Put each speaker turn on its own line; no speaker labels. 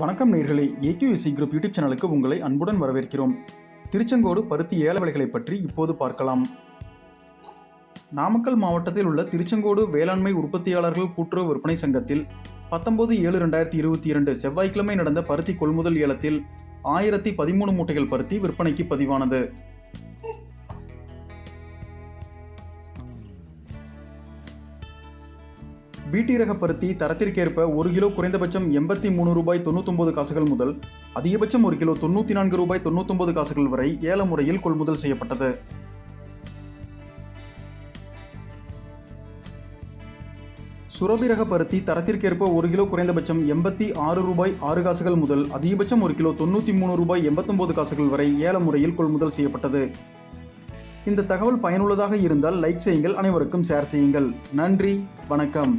வணக்கம் நேர்களே. AKSC group YouTube சேனலுக்கு உங்களை அன்புடன் வரவேற்கிறோம். திருச்செங்கோடு பருத்தி ஏல விலைகளை பற்றி இப்போது பார்க்கலாம். நாமக்கல் மாவட்டத்தில் உள்ள திருச்செங்கோடு வேளாண்மை உற்பத்தியாளர்கள் கூட்டுறவு விற்பனை சங்கத்தில் பத்தொன்பது ஏழு ரெண்டாயிரத்தி இருபத்தி இரண்டு செவ்வாய்க்கிழமை நடந்த பருத்தி கொள்முதல் ஏலத்தில் ஆயிரத்தி பதிமூணு மூட்டைகள் பருத்தி விற்பனைக்கு பதிவானது. பிடி ரக பருத்தி தரத்திற்கேற்ப ஒரு கிலோ குறைந்தபட்சம் எண்பத்தி மூணு ரூபாய் தொண்ணூத்தொன்பது காசுகள் முதல் அதிகபட்சம் ஒரு கிலோ தொண்ணூற்றி நான்கு ரூபாய் தொண்ணூத்தொன்பது காசுகள் வரை ஏல முறையில் கொள்முதல் செய்யப்பட்டது. சுரபி ரக பருத்தி தரத்திற்கேற்ப ஒரு கிலோ குறைந்தபட்சம் எண்பத்தி ஆறு ரூபாய் ஆறு காசுகள் முதல் அதிகபட்சம் ஒரு கிலோ தொண்ணூற்றி மூணு ரூபாய் எண்பத்தொம்பது காசுகள் வரை ஏல முறையில் கொள்முதல் செய்யப்பட்டது. இந்த தகவல் பயனுள்ளதாக இருந்தால் லைக் செய்யுங்கள் அனைவருக்கும் ஷேர் செய்யுங்கள். நன்றி வணக்கம்.